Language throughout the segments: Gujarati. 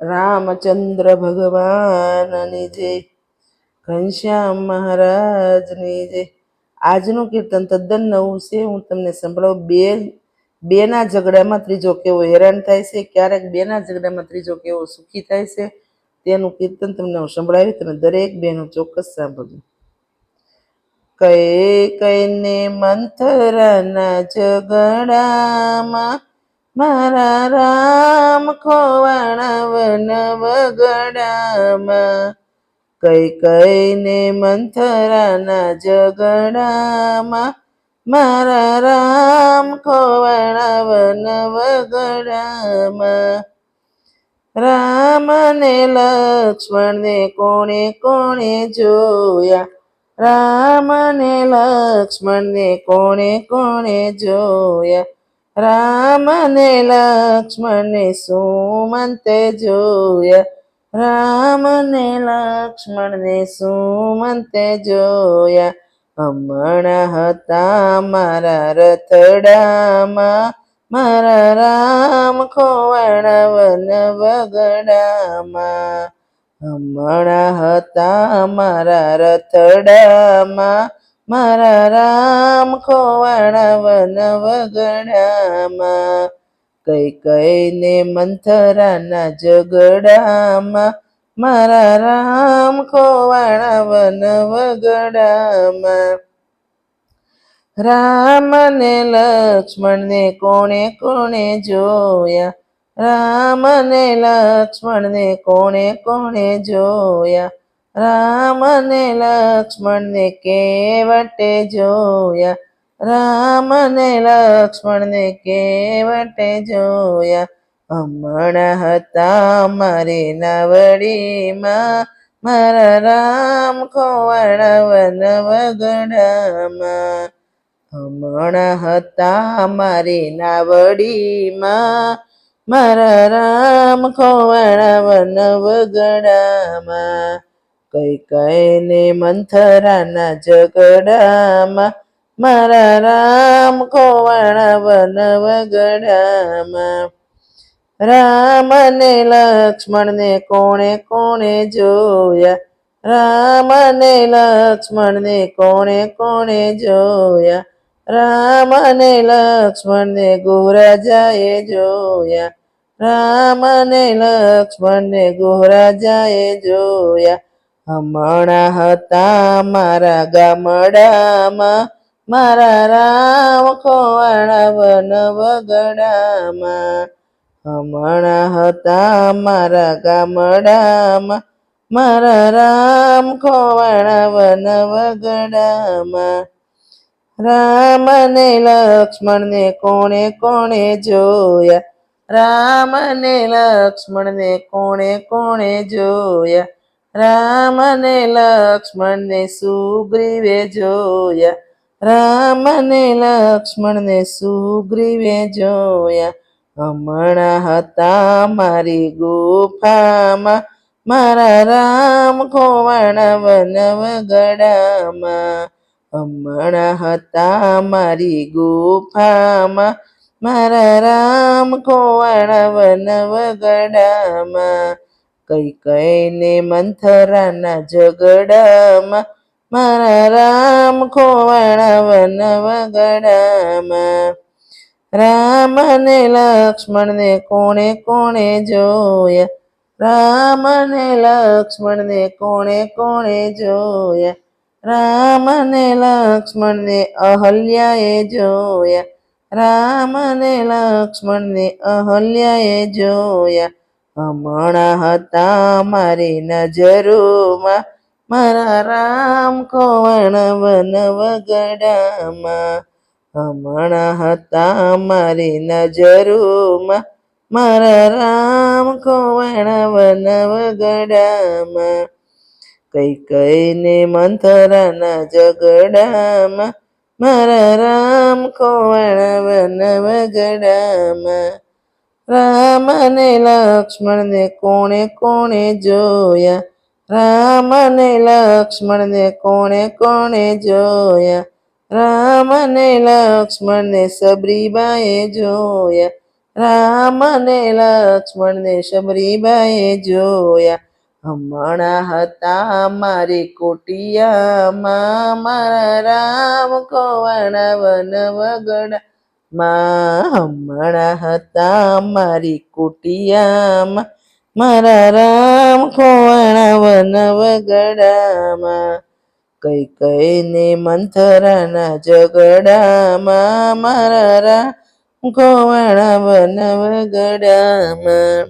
રામચંદ્ર ભગવાનની જય. ઘનશ્યામ મહારાજની જય. આજનું કીર્તન તદ્દન નવું છે. હું તમને સંભળાવું બે, બેના ઝઘડામાં ત્રીજો કેવો હેરાન થાય છે? ક્યારેક બેના ઝઘડામાં ત્રીજો કેવો સુખી થાય છે? તેનું કીર્તન તમને હું સંભળાવી તમે દરેક બહેનો ચોક્કસ સાંભળજો. કઈ, કઈને મંથરના ઝઘડામાં મારા રામ ખોવાણા વન વગડામાં. કઈ કઈને મંથરાના જગડામાં મારા રામ ખોવાણા વન વગડામાં. રામ ને લક્ષ્મણ ને કોણે કોણે જોયા? રામ ને લક્ષ્મણ ને કોણે કોણે જોયા? રામ ને લક્ષ્મણ ને સુમંતે જોયા રામને લક્ષ્મણને સુમંતે જોયા હમણાં હતા મારા રથડામાં, મારા રામ ખોવાણા વન વગડામાં. હમણાં હતા મારા રથડામાં મારા રામ ખોવાણા વન વગડામાં કઈ કઈને મંથરાના જગડામાં મારા રામ ખોવાણા વન વગડામાં રામ ને લક્ષ્મણ ને કોણે કોણે જોયા? રામ ને લક્ષ્મણ ને કોણે કોણે જોયા? રામ ને લક્ષ્મણ ને કેવટે જોયા? રામ ને લક્ષ્મણ ને કેવટે જોયા? હમણાં હતા મારે નવડીમાં, મારા રામ ખોવાણા વન વગડામાં હમણાં હતા મારી નાવડીમાં, મારા રામ ખોવાણા વગડામાં કઈ કઈને મંથરાના ઝઘડામાં મારા રામ ખોવાણા વનવ વગડામાં. રામ ને લક્ષ્મણ ને કોણે કોણે જોયા? રામ ને લક્ષ્મણ ને કોણે કોણે જોયા? રામ ને લક્ષ્મણ ને ગોરાજાએ જોયા? રામ ને લક્ષ્મણ ને ગોરાજાએ જોયા? હમણાં હતા મારા ગામડામાં, મારા રામ ખોવાણા વન વગડામાં હમણાં હતા મારા ગામડામાં, મારા રામ ખોવાણા વન રામ ને લક્ષ્મણ ને કોણે કોણે જોયા? રામ ને લક્ષ્મણ ને કોણે કોણે જોયા? રામ ને લક્ષ્મણ ને સુગ્રીવે જોયા. રામ ને લક્ષ્મણ ને સુગ્રીવે જોયા. હમણાં હતા મારી ગુફામાં, મારા રામ ખોવાણા વનવ ગડામાં. હમણાં હતા મારી ગુફામાં, મારા રામ ખોવાણા વનવ વગડામાં કઈ કઈને મંથરાના ઝઘડામાં મારા રામ ખોવાણા વન વગડામાં રામ અને લક્ષ્મણ ને કોણે કોણે જોયા? રામ અને લક્ષ્મણ ને કોણે કોણે જોયા? રામ અને લક્ષ્મણ ને અહલ્યાએ જોયા? રામ અને લક્ષ્મણ ને અહલ્યાએ જોયા? હમણાં હતા મારી નજરોમાં. મારા રામ કોણ વન વગડામાં હમણાં હતા મારી નજરોમાં. મારા રામ કોણ વન વગડામાં કઈ કઈને મંથરાના જગડામાં મારા રામ કોણ વન વગડામાં રામ ને લક્ષ્મણ કોણે કોણે જોયા? રામ ને લક્ષ્મણ કોણે કોણે જોયા? રામ ને લક્ષ્મણ સબરીબાએ જોયા. રામ ને લક્ષ્મણ ને શબરીબાએ જોયા. હમણાં હતા મારી કોટિયામાં, મારા રામ કોવાણા વન વગડા માં હમણાં હતા મારી કુટિયામાં મારા રામ ખોવાણા વન વગડામાં કઈ કઈ ને મંથરાના જગડામાં મારા રામ ખોવાણા વન વગડામાં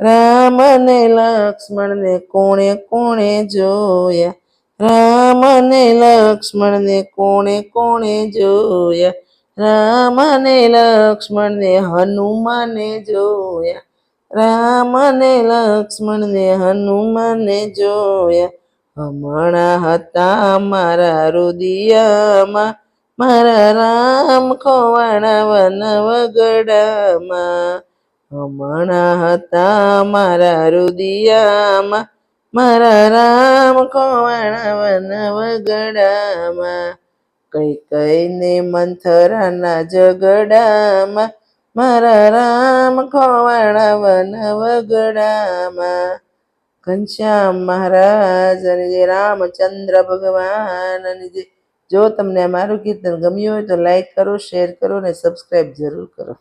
રામ ને લક્ષ્મણ ને કોણે કોણે જોયા? રામ ને લક્ષ્મણ ને કોણે કોણે જોયા? રામ ને લક્ષ્મણ ને હનુમાને જોયા. રામ ને લક્ષ્મણ ને હનુમાને જોયા. હમણાં હતા મારા રુદિયામાં, મારા રામ ખોવાણા વન વગડામાં હમણાં હતા મારા રુદિયામાં, મારા રામ ખોવાણા વન વગડામાં કઈ કઈ ને મંથરાના જગડામાં મારા રામ ખોવાણા વન વગડામાં. ઘનશ્યામ મહારાજ અને જે રામચંદ્ર ભગવાન અને જે જો તમને મારું કીર્તન ગમ્યું હોય તો લાઈક કરો શેર કરો અને સબસ્ક્રાઈબ જરૂર કરો.